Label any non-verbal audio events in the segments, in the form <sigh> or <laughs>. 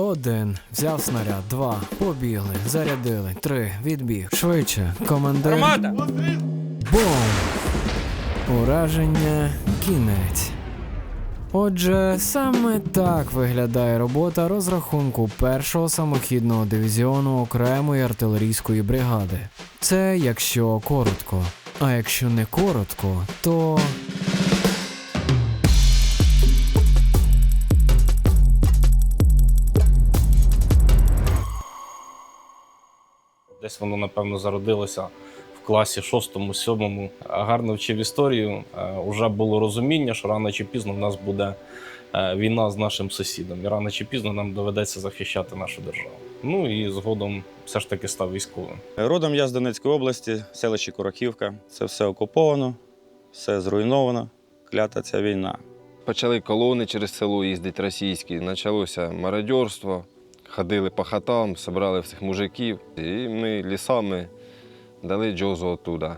Один. Взяв снаряд. Два. Побігли. Зарядили. Три. Відбіг. Швидше. Командир. Бум! Ураження. Кінець. Отже, саме так виглядає робота розрахунку першого самохідного дивізіону окремої артилерійської бригади. Це якщо коротко. А якщо не коротко, то. Десь воно, напевно, зародилося в класі шостому, сьомому. А Гарно вчив історію. Е, Уже було розуміння, що рано чи пізно в нас буде е, війна з нашим сусідом. І рано чи пізно нам доведеться захищати нашу державу. Ну і згодом все ж таки став військовим. Родом я з Донецької області, селище Курахівка. Це все окуповано, все зруйновано. Клята ця війна. Почали колони через село їздити російські, почалося мародерство, ходили по хатам, зібрали всіх мужиків, і ми лісами дали джозу оттуда.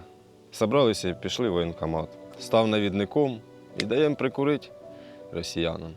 Собралися і пішли в воєнкомат. Став навідником і даємо прикурити росіянам.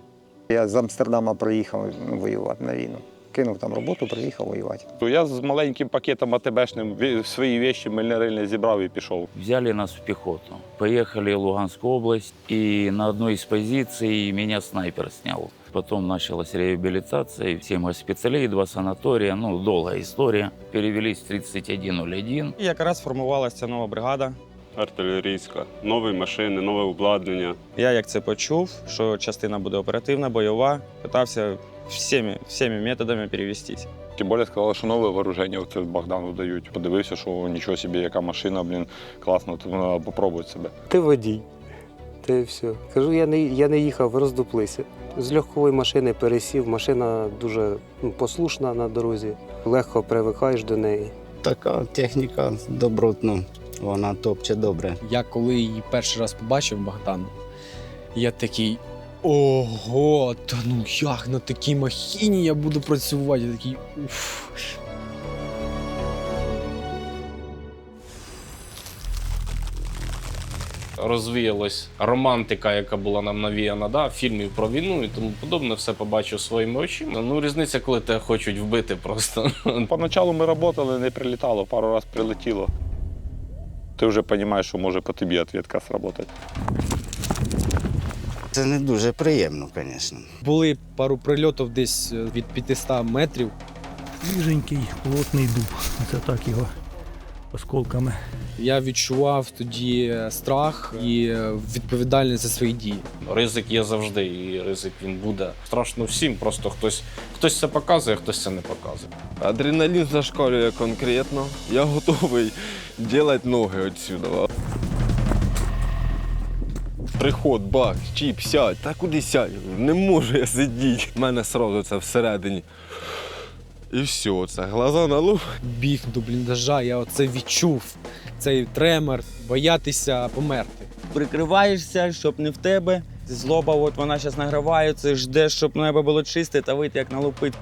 Я з Амстердама приїхав воювати на війну. Кинув там роботу, приїхав воювати. То я з маленьким пакетом АТБшним свої вещі мельнерильні зібрав і пішов. Взяли нас в пехоту. Поехали в Луганскую область, и на одной из позиций меня снайпер снял. Потом началась реабилитация, 7 госпиталей, два санатория, ну, долгая история. Перевелись в 3101. І якраз формувалася нова бригада. Артилерійська, нові машини, нове обладнання. Я як це почув, що частина буде оперативна, бойова, питався всіми, всіми методами перевестись. Тим більше сказали, що нове вооруження оце Богдану дають. Подивився, що нічого собі, яка машина, блін, класно, то треба попробувати себе. Ти водій. Та й все. Кажу, я не, я не їхав, роздуплися. З легкової машини пересів, машина дуже ну, послушна на дорозі, легко привикаєш до неї. Така техніка добротна, вона топче добре. Я коли її перший раз побачив Богдану, я такий. Ого, та ну як на такій махіні я буду працювати? Я такий уф. Розвіялась романтика, яка була нам навіяна, да, фільмів про війну і тому подобне, все побачив своїми очима. Ну, різниця, коли тебе хочуть вбити просто. <laughs> Поначалу ми працювали, не прилітало, пару разів прилетіло. Ти вже розумієш, що може по тобі відвідка сработати. Це не дуже приємно, звісно. Були пару прильотів десь е, від 500 метрів. Свіженький, плотний дуб. Це так його осколками. Я відчував тоді е, страх і е, відповідальність за свої дії. Ризик є завжди, і ризик він буде. Страшно всім, просто хтось, хтось це показує, хтось це не показує. Адреналін зашкалює конкретно. Я готовий <laughs> робити ноги відсюди. Приход, бак, чіп, сядь, та куди сядь? Не можу я сидіти. У мене сразу це всередині. І все, це глаза на лоб. Біг до бліндажа, я оце відчув. Цей тремор, боятися померти. Прикриваєшся, щоб не в тебе. Злоба, от вона зараз награвається, ждеш, щоб небо було чисте та вийти як на лупитку.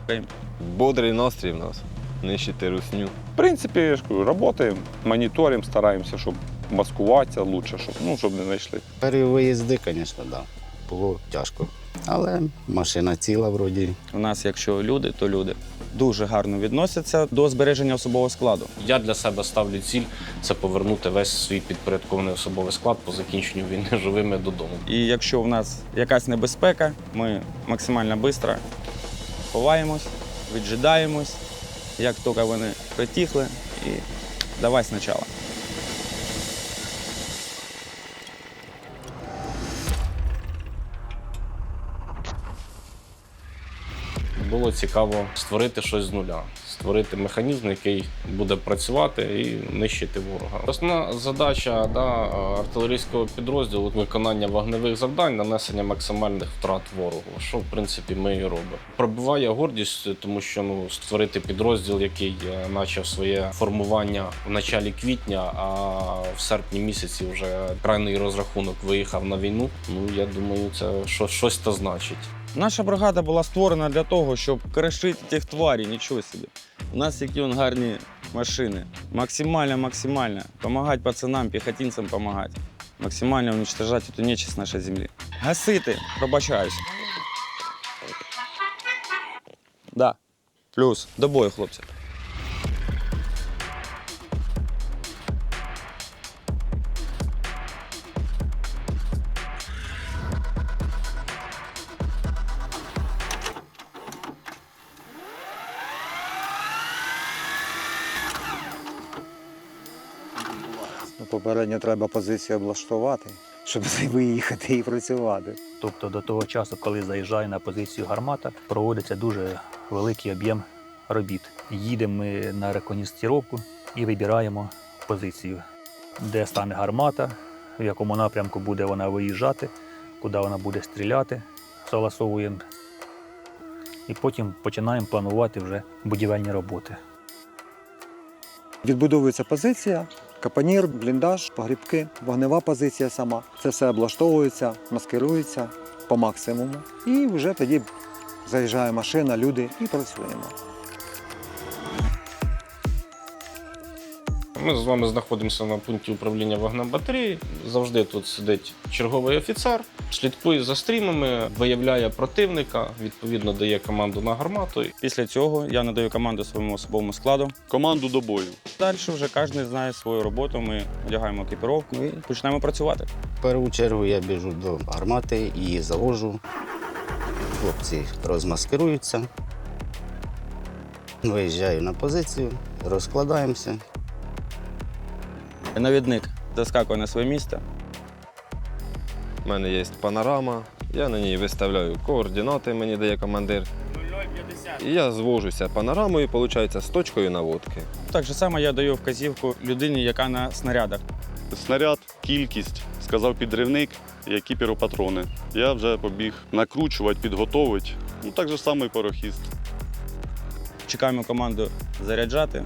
Бодрий настрій в нас. Нищити русню. В принципі, працюємо, моніторимо, стараємося, щоб маскуватися лучше, щоб, ну, щоб не знайшли. Перші виїзди, звісно, да. було тяжко. Але машина ціла вроді. У нас, якщо люди, то люди дуже гарно відносяться до збереження особового складу. Я для себе ставлю ціль це повернути весь свій підпорядкований особовий склад по закінченню війни живими додому. І якщо в нас якась небезпека, ми максимально швидко ховаємось, віджидаємось, як тільки вони притихли, і давай спочатку. Було цікаво створити щось з нуля, створити механізм, який буде працювати і нищити ворога. Основна задача да, артилерійського підрозділу виконання вогневих завдань, нанесення максимальних втрат ворогу, що в принципі ми і робимо. Пробиває гордість, тому що ну створити підрозділ, який е, почав своє формування в началі квітня, а в серпні місяці вже крайний розрахунок виїхав на війну. Ну я думаю, це що, щось то значить. Наша бригада була створена для того, щоб кришити тих тварів, нічого собі. У нас які он гарні машини. Максимально, максимально. Помагати пацанам, піхотинцям допомагати. Максимально уничтожати цю нечисть нашої землі. Гасити, пробачаюсь. Да. Плюс. До бою, хлопці. Попередньо треба позицію облаштувати, щоб <laughs> виїхати і працювати. Тобто до того часу, коли заїжджає на позицію гармата, проводиться дуже великий об'єм робіт. Їдемо ми на реконістрировку і вибираємо позицію, де стане гармата, в якому напрямку буде вона виїжджати, куди вона буде стріляти, согласовуємо. І потім починаємо планувати вже будівельні роботи. Відбудовується позиція, капанір, бліндаж, погрібки, вогнева позиція сама. Це все облаштовується, маскирується по максимуму. І вже тоді заїжджає машина, люди і працюємо. Ми з вами знаходимося на пункті управління вогнем батареї. Завжди тут сидить черговий офіцер, слідкує за стрімами, виявляє противника, відповідно дає команду на гармату. Після цього я надаю команду своєму особовому складу. Команду до бою. Далі вже кожен знає свою роботу. Ми одягаємо екіпіровку і починаємо працювати. В першу чергу я біжу до гармати і завожу. Хлопці розмаскируються. Виїжджаю на позицію, розкладаємося. Навідник заскакує на своє місце. У мене є панорама, я на ній виставляю координати, мені дає командир. І я звожуся панорамою, виходить, з точкою наводки. Так же само я даю вказівку людині, яка на снарядах. Снаряд, кількість, сказав підривник, які піропатрони. Я вже побіг накручувати, підготовити. Ну так же само і порохіст. Чекаємо команду заряджати.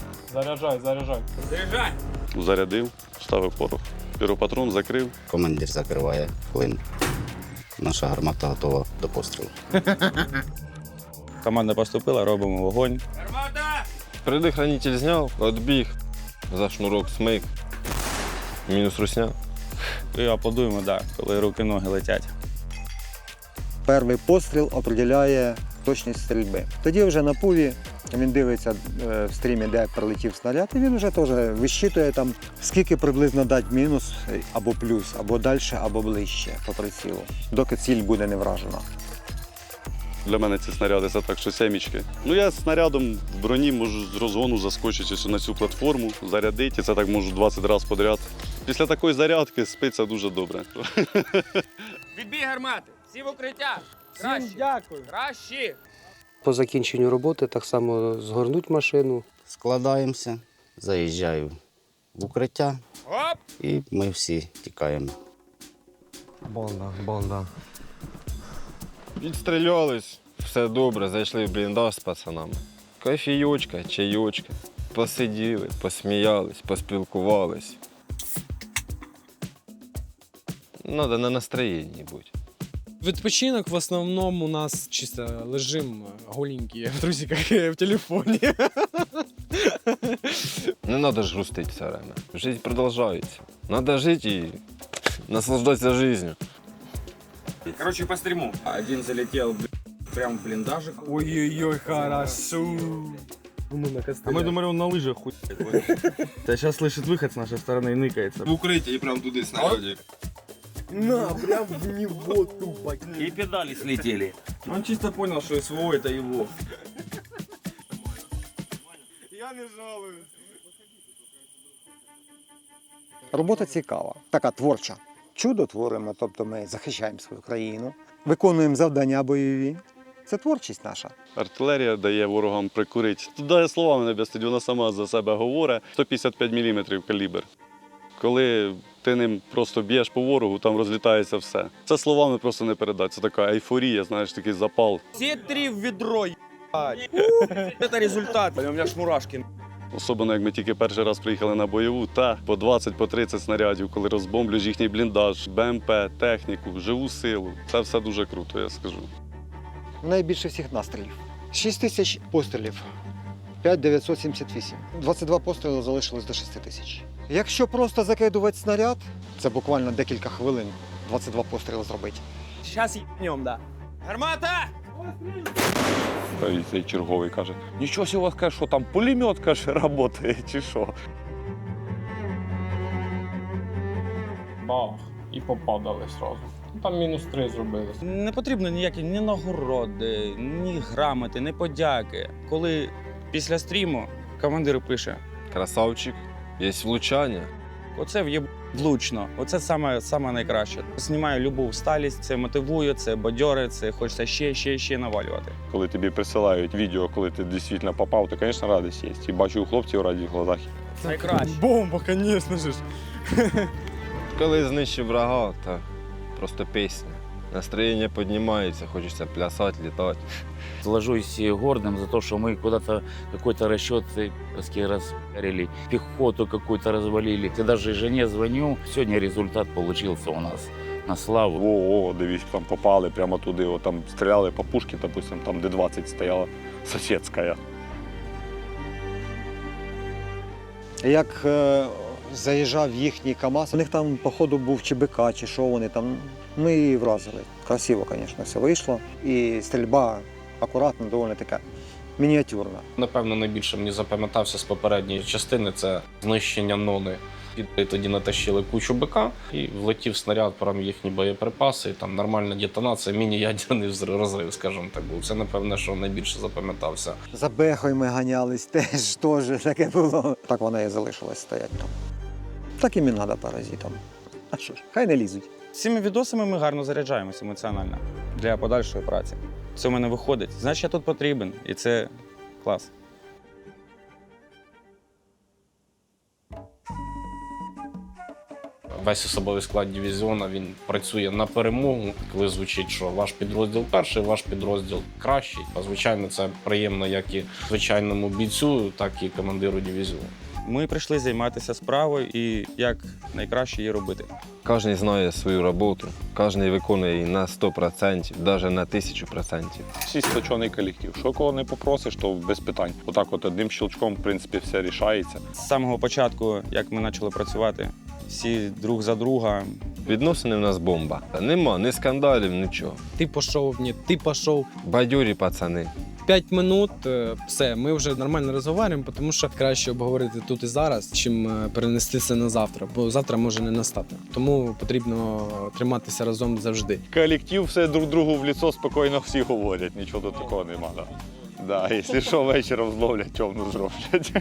Зарядив, ставив порох. Піропатрон закрив. Командир закриває клин. Наша гармата готова до пострілу. <laughs> Команда поступила, робимо вогонь. Предохранитель зняв, відбіг, за шнурок смик, мінус русня. І аплодуємо, да, коли руки-ноги летять. Перший постріл определяє точність стрільби. Тоді вже на пулі він дивиться е, в стрімі, де прилетів снаряд, і він вже теж вищитує там, скільки приблизно дати мінус або плюс, або далі, або ближче по прицілу, доки ціль буде не вражена. Для мене ці снаряди це так, що семічки. Ну я снарядом в броні можу з розгону заскочити на цю платформу, зарядити. Це так можу 20 разів подряд. Після такої зарядки спиться дуже добре. Відбій гармати! Всі в укриття! Кращі! дякую! Кращі! По закінченню роботи так само згорнуть машину, Складаємося, заїжджаю в укриття Оп! і ми всі тікаємо. Бонда, бонда. Відстрілялись, все добре, зайшли в бліндаж з пацанами. Кофійочка, чайочка. Посиділи, посміялись, поспілкувались. Надо на настроєнні бути. Відпочинок в основному у нас чисто лежим голенькі <laughs> в трусиках в телефоні. Не треба ж грустити все время. Життя продовжується. Треба жити і наслаждатися життю. Короче, по стриму. Один залетел прям в блиндажик. Ой-ой-ой, хорошо. А мы думали, он на лыжах хуй. <laughs> Да сейчас слышит выход с нашей стороны и ныкается. В укритті і прямо туди снарядик. На, прям в него тупо. И педали слетели. Он чисто понял, что СВО это его. Робота цікава, така творча. Чудо творимо, тобто ми захищаємо свою країну, виконуємо завдання бойові. Це творчість наша. Артилерія дає ворогам прикурити. Тут дає словами не об'яснити, вона сама за себе говорить. 155 мм калібр. Коли ти ним просто б'єш по ворогу, там розлітається все. Це словами просто не передати. Це така ейфорія, знаєш, такий запал. Все три в ведро, ебать. Это результат. У меня аж мурашки. Особливо, як ми тільки перший раз приїхали на бойову, та по 20 по 30 снарядів, коли розбомблюєш їхній бліндаж, БМП, техніку, живу силу. Це все дуже круто, я скажу. Найбільше всіх настрілів. 6 тисяч пострілів, 5978. 22 постріли залишилось до 6 тисяч. Якщо просто закидувати снаряд, це буквально декілька хвилин 22 постріли зробити. Сейчас ебнем, да. Гармата! стоїть цей черговий, каже, нічого сі у вас каже, що там пулемет каже, працює, чи що. Бах, і попадали зразу. Там мінус три зробили. Не потрібно ніякі ні нагороди, ні грамоти, ні подяки. Коли після стріму командир пише: Красавчик, є влучання. оце в'єб влучно, оце саме, саме найкраще. Знімаю любов, сталість, це мотивує, це бадьори, це хочеться ще, ще, ще навалювати. Коли тобі присилають відео, коли ти дійсно попав, то, звісно, радість є. І бачу у хлопців радість в глазах. Це Найкраще. Бомба, звісно ж. <laughs> Коли знищив врага, то просто пісня. Настроєння піднімається, хочеться плясати, літати. <laughs> Ложусь гордым за то, что мы куда-то какой-то расчет э, распарили, пехоту какую-то развалили. И даже жене звоню, сегодня результат получился у нас на славу. О, о, дивись, там попали прямо туди, о, там стріляли по пушки, допустим, там де 20 стояла сусідська. Як е, заїжджав їхній КАМАЗ, у них там, походу, був ЧБК чи що вони там. Ми її вразили. Красиво, звісно, все вийшло. І стрільба акуратна, доволі така мініатюрна. Напевно, найбільше мені запам'ятався з попередньої частини це знищення нони. І тоді натащили кучу БК і влетів снаряд, прям їхні боєприпаси, і там нормальна детонація, міні-ядерний розрив, скажімо так, був. Це, напевне, що найбільше запам'ятався. За бехою ми ганялись, <laughs> теж теж таке було. Так вона і залишилась стоять там. Так і треба паразитам. А що ж, хай не лізуть. Цими відосами ми гарно заряджаємося емоціонально для подальшої праці. Це в мене виходить. Значить, я тут потрібен, і це клас. Весь особовий склад дивізіона він працює на перемогу. Коли звучить, що ваш підрозділ перший, ваш підрозділ кращий. А звичайно, це приємно як і звичайному бійцю, так і командиру дивізіону. Ми прийшли займатися справою і як найкраще її робити. Кожен знає свою роботу, кожен виконує її на 100%, навіть на 1000%. Всі сточений колектив. Що кого не попросиш, то без питань. Отак, от одним щелчком, в принципі, все рішається. З самого початку, як ми почали працювати, всі друг за друга. Відносини в нас бомба. Нема ні скандалів, нічого. Ти пішов, ні, ти пішов. Бадьорі пацани. П'ять минут, е, все, ми вже нормально розговорюємо, тому що краще обговорити тут і зараз, чим е, перенести це на завтра, бо завтра може не настати. Тому потрібно триматися разом завжди. Колектив все друг другу в лицо спокійно всі говорять, нічого такого нема. Да. Якщо що вечором зловлять, темну зроблять.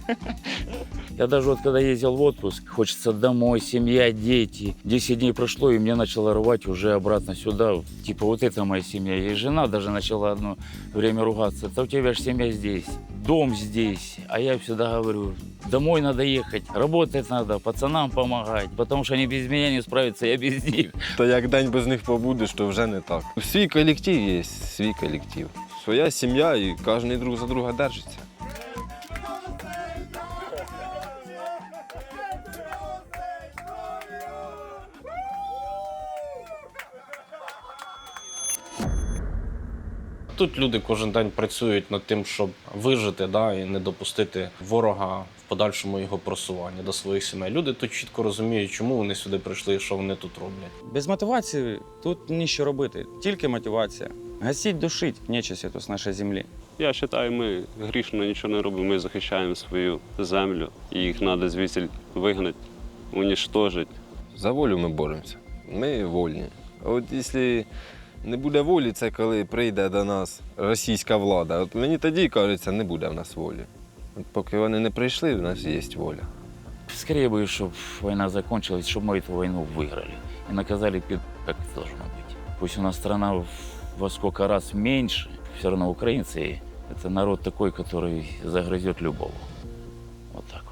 Я даже вот когда ездил в отпуск, хочется домой, семья, дети. 10 дней прошло, и мне начало рвать уже обратно сюда. Типа вот это моя семья. И жена даже начала одно время ругаться. Да у тебя же семья здесь, дом здесь. А я всегда говорю, домой надо ехать, работать надо, пацанам помогать. Потому что они без меня не справятся, я без них. То як день без них побудеш, то вже не так. Свій колектив є, свій колектив. Своя сім'я і кожен друг за друга держиться. Тут люди кожен день працюють над тим, щоб вижити да, і не допустити ворога в подальшому його просування до своїх сімей. Люди тут чітко розуміють, чому вони сюди прийшли і що вони тут роблять. Без мотивації тут ніщо робити, тільки мотивація. Гасіть, душить нечисть тут з нашої землі. Я вважаю, ми грішно нічого не робимо. Ми захищаємо свою землю. І їх треба звідси вигнати, уніштожити. За волю ми боремося. Ми вольні. А От якщо не буде волі, це коли прийде до нас російська влада. От мені тоді кажеться, не буде в нас волі. От поки вони не прийшли, в нас є воля. Скорее бы, чтобы война закончилась, чтобы мы эту войну выиграли. И наказали пи***, как это должно быть. Пусть у нас страна в- во сколько раз меньше, все равно украинцы — это народ такой, который загрызет любого. Вот так.